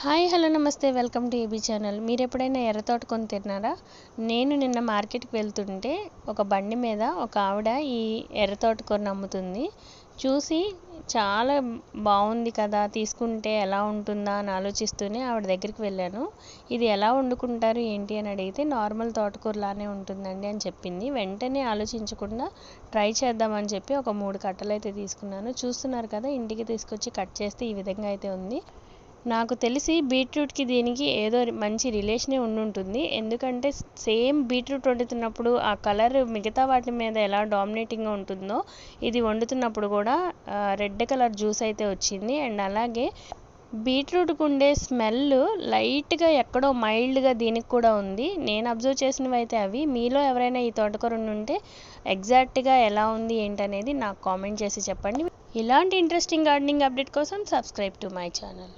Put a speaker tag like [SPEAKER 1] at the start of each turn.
[SPEAKER 1] Hi hello namaste. Welcome to AB channel. మీరు ఎప్పుడైనా ఎర్రతోట కొని తిన్నారా? నేను నిన్న మార్కెట్కి వెళ్తుంటే ఒక బండి మీద ఒక ఆవిడ ఈ ఎర్రతోట కొని అమ్ముతుంది చూసి చాలా బాగుంది కదా తీసుకుంటే ఎలా ఉంటుందా అని ఆలోచిస్తూనే ఆవిడ దగ్గరికి వెళ్ళాను. ఇది ఎలా వండుకుంటారు ఏంటి అని అడిగితే నార్మల్ తోటకూరలానే ఉంటుందండి అని చెప్పింది. వెంటనే ఆలోచించకుండా ట్రై చేద్దామని చెప్పి ఒక మూడు కట్టలు అయితే తీసుకున్నాను. చూస్తున్నారు కదా ఇంటికి తీసుకొచ్చి కట్ చేస్తే ఈ విధంగా అయితే ఉంది. నాకు తెలిసి బీట్రూట్కి దీనికి ఏదో మంచి రిలేషనే ఉండుంటుంది. ఎందుకంటే సేమ్ బీట్రూట్ వండుతున్నప్పుడు ఆ కలర్ మిగతా వాటి మీద ఎలా డామినేటింగ్గా ఉంటుందో ఇది వండుతున్నప్పుడు కూడా రెడ్ కలర్ జ్యూస్ అయితే వచ్చింది. అండ్ అలాగే బీట్రూట్కి ఉండే స్మెల్ లైట్గా ఎక్కడో మైల్డ్గా దీనికి కూడా ఉంది. నేను అబ్జర్వ్ చేసినవి అయితే అవి. మీలో ఎవరైనా ఈ తోటకూర ఉంటే ఎగ్జాక్ట్గా ఎలా ఉంది ఏంటనేది నాకు కామెంట్ చేసి చెప్పండి. ఇలాంటి ఇంట్రెస్టింగ్ గార్డెనింగ్ అప్డేట్ కోసం సబ్స్క్రైబ్ టు మై ఛానల్.